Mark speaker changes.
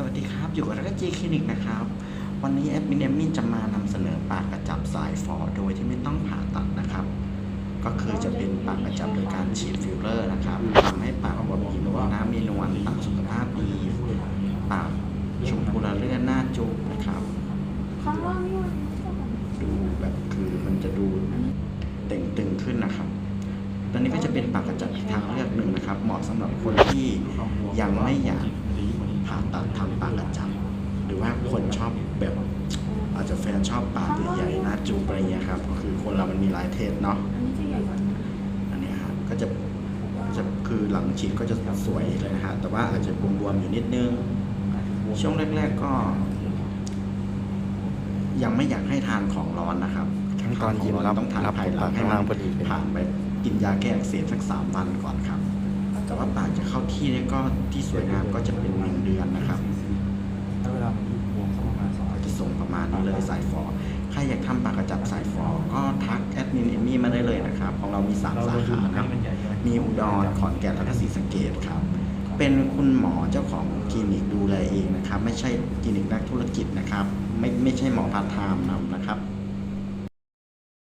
Speaker 1: สวัสดีครับ อยู่กับรักจีคลินิกนะครับ วันนี้แอดมินเอมมี่จะมานำเสนอปากกระจับสายฟอโดยที่ไม่ต้องผ่าตัดนะครับ ก็คือจะเป็นปากกระจับโดยการฉีดฟิลเลอร์นะครับทำให้ปากอวบอิ่มน้ำมีนวลปากสุขภาพดีปากชมพูระเลื่อนหน้าจุกนะครับ ดูแบบคือมันจะดูเต่งตึงขึ้นนะครับตอนนี้ก็จะเป็นปากกระจับทางเลือกหนึ่งนะครับ เหมาะสำหรับคนที่ยังไม่อยาก ผ่าตัดทำปากกระจับหรือว่าคนชอบแบบอาจจะแฟนชอบปากใหญ่ๆหน้าจูบอะไรอย่างเงี้ยครับก็คือคนเรามันมีหลายเทสเนาะ
Speaker 2: อันนี้จะใหญ่กว่านี้
Speaker 1: อันเนี้ยครับก็จะจะคือหลังฉีดก็จะสวยเลยนะฮะแต่ว่าอาจจะบวมๆอยู่นิดนึงช่วงแรก ๆก็ ยังไม่อยากให้ทานของร้อนนะครับ
Speaker 3: ขั้นตอนยิ้มรับ
Speaker 1: ต้องทาน
Speaker 3: รับ
Speaker 1: ภายหลัง
Speaker 3: ปากข้างล่างพอดีเลย
Speaker 1: ผ่านไปกินยาแก้อักเสบสักสามวันก่อนครับ แต่ว่าปากจะเข้าที่เนี่ยก็ที่สวยงามก็จะเป็นหนึ่งเดือนนะครับ
Speaker 3: ถ้าเวลามันอยู่วงสักประมาณสอง
Speaker 1: ก็จะส่งประมาณนี้เลยสายฟอใครอยากทำปากกระจับสายฟอก็ทักแอดมินเอมมี่มาได้เลยนะครับ ของเรามีสามสาขานะครับมีอุดรขอนแก่นและก็ศรีสะเกดครับ เป็นคุณหมอเจ้าของคลินิกดูแลเองนะครับ ไม่ใช่คลินิกนักธุรกิจนะครับ ไม่ไม่ใช่หมอพาร์ทไทม์นำนะครับ